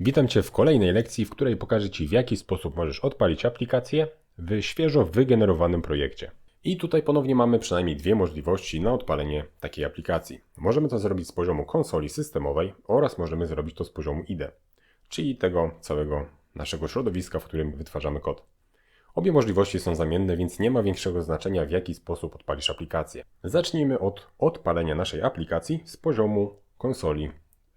Witam Cię w kolejnej lekcji, w której pokażę Ci w jaki sposób możesz odpalić aplikację w świeżo wygenerowanym projekcie. I tutaj ponownie mamy przynajmniej dwie możliwości na odpalenie takiej aplikacji. Możemy to zrobić z poziomu konsoli systemowej oraz możemy zrobić to z poziomu IDE, czyli tego całego naszego środowiska, w którym wytwarzamy kod. Obie możliwości są zamienne, więc nie ma większego znaczenia w jaki sposób odpalisz aplikację. Zacznijmy od odpalenia naszej aplikacji z poziomu konsoli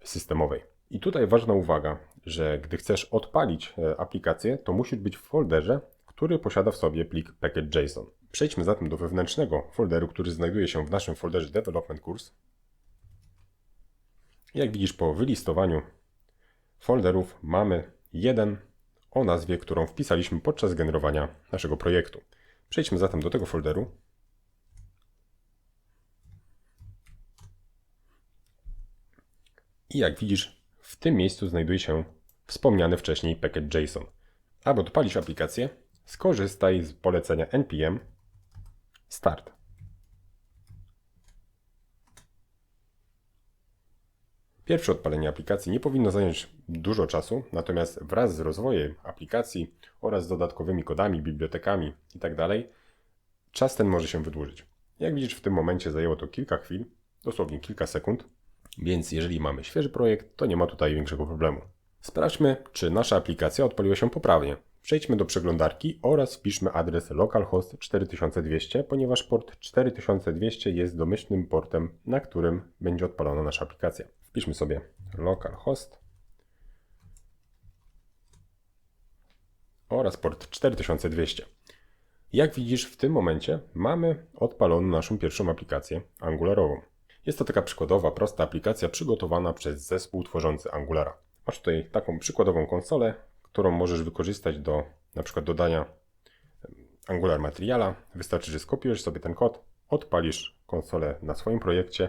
systemowej. I tutaj ważna uwaga, że gdy chcesz odpalić e, aplikację, to musisz być w folderze, który posiada w sobie plik package.json. Przejdźmy zatem do wewnętrznego folderu, który znajduje się w naszym folderze Development Course. Jak widzisz po wylistowaniu folderów mamy jeden o nazwie, którą wpisaliśmy podczas generowania naszego projektu. Przejdźmy zatem do tego folderu. I jak widzisz, w tym miejscu znajduje się wspomniany wcześniej package.json. Aby odpalić aplikację, skorzystaj z polecenia npm start. Pierwsze odpalenie aplikacji nie powinno zająć dużo czasu, natomiast wraz z rozwojem aplikacji oraz z dodatkowymi kodami, bibliotekami itd. czas ten może się wydłużyć. Jak widzisz, w tym momencie zajęło to kilka chwil, dosłownie kilka sekund, więc jeżeli mamy świeży projekt, to nie ma tutaj większego problemu. Sprawdźmy, czy nasza aplikacja odpaliła się poprawnie. Przejdźmy do przeglądarki oraz wpiszmy adres localhost 4200, ponieważ port 4200 jest domyślnym portem, na którym będzie odpalona nasza aplikacja. Wpiszmy sobie localhost oraz port 4200. Jak widzisz, w tym momencie mamy odpaloną naszą pierwszą aplikację angularową. Jest to taka przykładowa, prosta aplikacja przygotowana przez zespół tworzący Angulara. Masz tutaj taką przykładową konsolę, którą możesz wykorzystać do na przykład dodania Angular materiala. Wystarczy, że skopiujesz sobie ten kod, odpalisz konsolę na swoim projekcie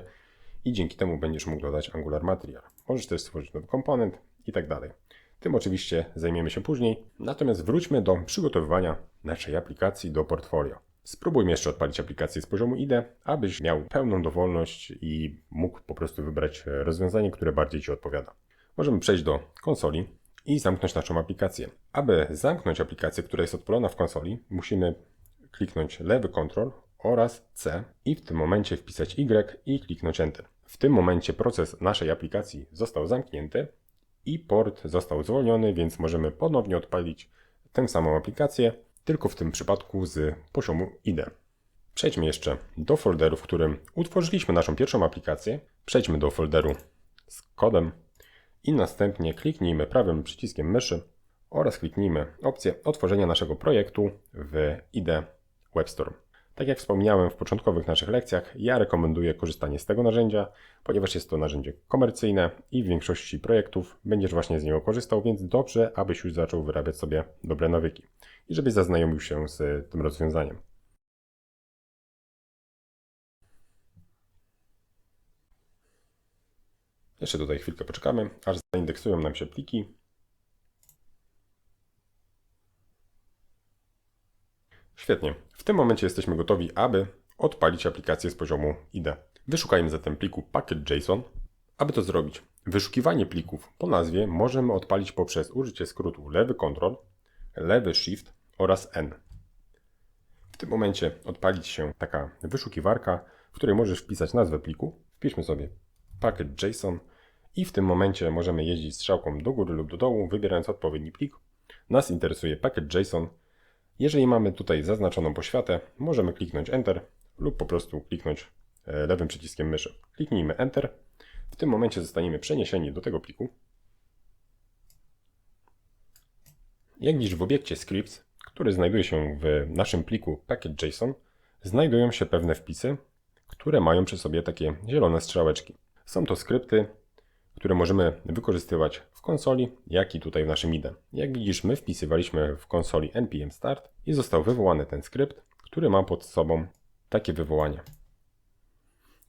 i dzięki temu będziesz mógł dodać Angular material. Możesz też stworzyć nowy komponent i tak dalej. Tym oczywiście zajmiemy się później. Natomiast wróćmy do przygotowywania naszej aplikacji do portfolio. Spróbujmy jeszcze odpalić aplikację z poziomu IDE, abyś miał pełną dowolność i mógł po prostu wybrać rozwiązanie, które bardziej Ci odpowiada. Możemy przejść do konsoli i zamknąć naszą aplikację. Aby zamknąć aplikację, która jest odpalona w konsoli, musimy kliknąć lewy Ctrl oraz C i w tym momencie wpisać Y i kliknąć Enter. W tym momencie proces naszej aplikacji został zamknięty i port został zwolniony, więc możemy ponownie odpalić tę samą aplikację, tylko w tym przypadku z poziomu IDE. Przejdźmy jeszcze do folderu, w którym utworzyliśmy naszą pierwszą aplikację. Przejdźmy do folderu z kodem i następnie kliknijmy prawym przyciskiem myszy oraz kliknijmy opcję otworzenia naszego projektu w IDE WebStorm. Tak jak wspomniałem w początkowych naszych lekcjach, ja rekomenduję korzystanie z tego narzędzia, ponieważ jest to narzędzie komercyjne i w większości projektów będziesz właśnie z niego korzystał, więc dobrze, abyś już zaczął wyrabiać sobie dobre nawyki i żebyś zaznajomił się z tym rozwiązaniem. Jeszcze tutaj chwilkę poczekamy, aż zaindeksują nam się pliki. Świetnie. W tym momencie jesteśmy gotowi, aby odpalić aplikację z poziomu IDE. Wyszukajmy zatem pliku package.json. Aby to zrobić, wyszukiwanie plików po nazwie możemy odpalić poprzez użycie skrótu lewy Ctrl, lewy Shift oraz N. W tym momencie odpalić się taka wyszukiwarka, w której możesz wpisać nazwę pliku. Wpiszmy sobie package.json i w tym momencie możemy jeździć strzałką do góry lub do dołu, wybierając odpowiedni plik. Nas interesuje package.json. Jeżeli mamy tutaj zaznaczoną poświatę, możemy kliknąć Enter lub po prostu kliknąć e, lewym przyciskiem myszy. Kliknijmy Enter. W tym momencie zostaniemy przeniesieni do tego pliku. Jak widzisz w obiekcie scripts, który znajduje się w naszym pliku package.json, znajdują się pewne wpisy, które mają przy sobie takie zielone strzałeczki. Są to skrypty, które możemy wykorzystywać w konsoli, jak i tutaj w naszym IDE. Jak widzisz, my wpisywaliśmy w konsoli npm start i został wywołany ten skrypt, który ma pod sobą takie wywołanie.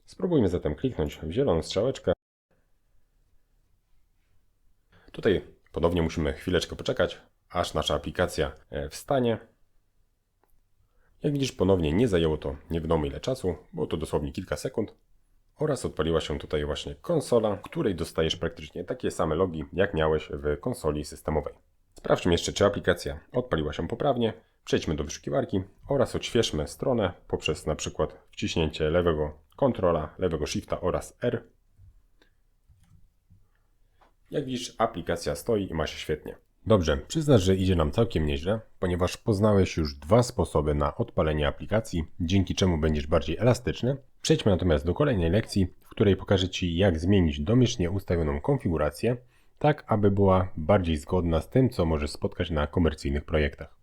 Spróbujmy zatem kliknąć w zieloną strzałeczkę. Tutaj ponownie musimy chwileczkę poczekać, aż nasza aplikacja e, wstanie. Jak widzisz, ponownie nie zajęło to nie wiadomo ile czasu, było to dosłownie kilka sekund. Oraz odpaliła się tutaj właśnie konsola, w której dostajesz praktycznie takie same logi, jak miałeś w konsoli systemowej. Sprawdźmy jeszcze, czy aplikacja odpaliła się poprawnie. Przejdźmy do wyszukiwarki oraz odświeżmy stronę poprzez na przykład wciśnięcie lewego kontrola, lewego shifta oraz R. Jak widzisz, aplikacja stoi i ma się świetnie. Dobrze, przyznasz, że idzie nam całkiem nieźle, ponieważ poznałeś już dwa sposoby na odpalenie aplikacji, dzięki czemu będziesz bardziej elastyczny. Przejdźmy natomiast do kolejnej lekcji, w której pokażę Ci, jak zmienić domyślnie ustawioną konfigurację, tak aby była bardziej zgodna z tym, co możesz spotkać na komercyjnych projektach.